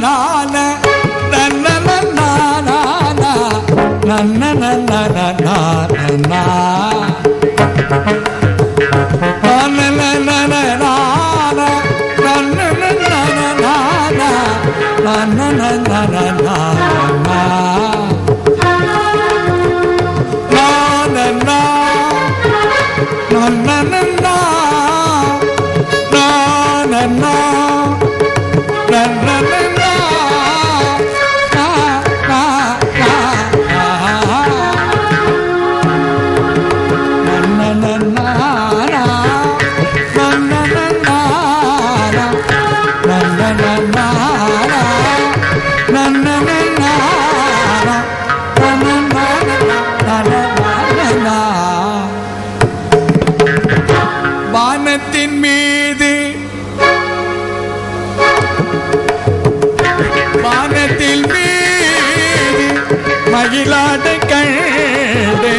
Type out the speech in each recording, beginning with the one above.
na na na மகிழாட கண்டே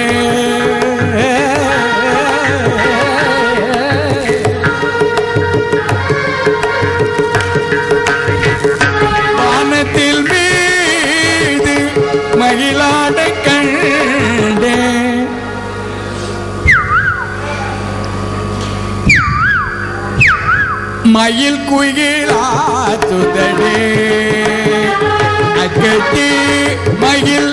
வானத்தில் மீது மகிழாட கண்டே மயில் குயிலாத்துதடே அக்கட்டி மயில்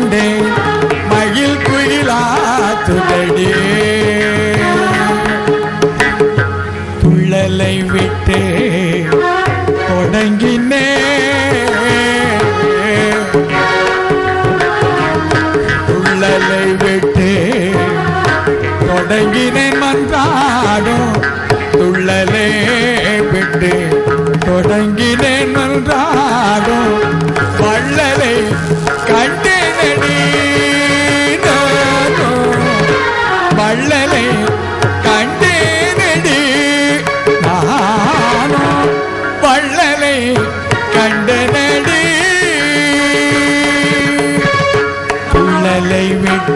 மகிழாட கண்டேன் மகிழ் குயிலாத்துதடி துள்ளலை விட்டு தொடங்கி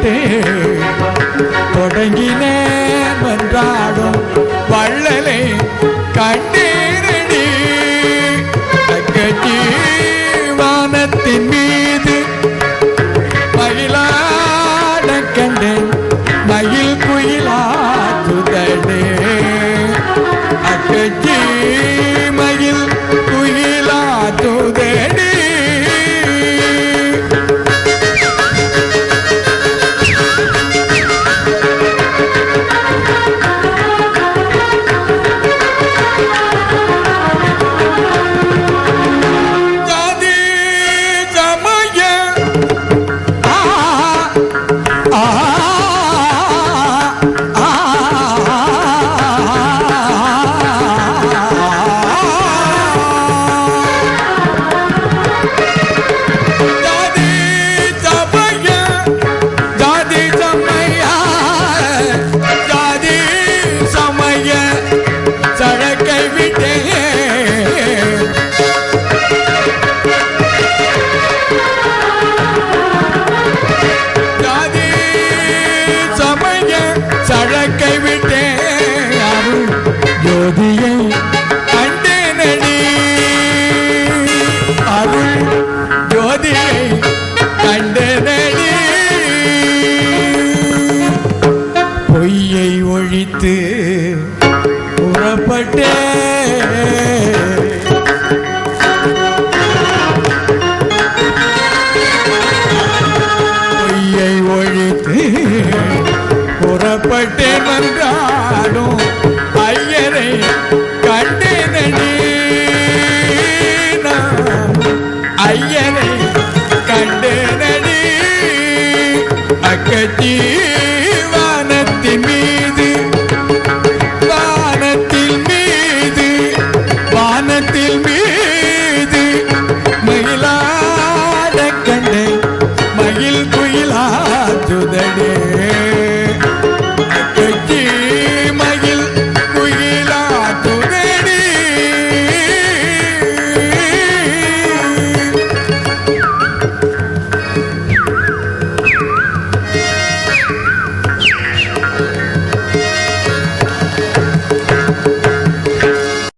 விட்டு தொடங்கினேன் மன்றாடும் வள்ளலை கண்டே. புறப்பட்டே பொய்யை ஒழித்து புறப்பட்டேன் வந்தாலும் ஐயரை கண்டேனடி ஐயரை கண்டேனடி அக்கச்சி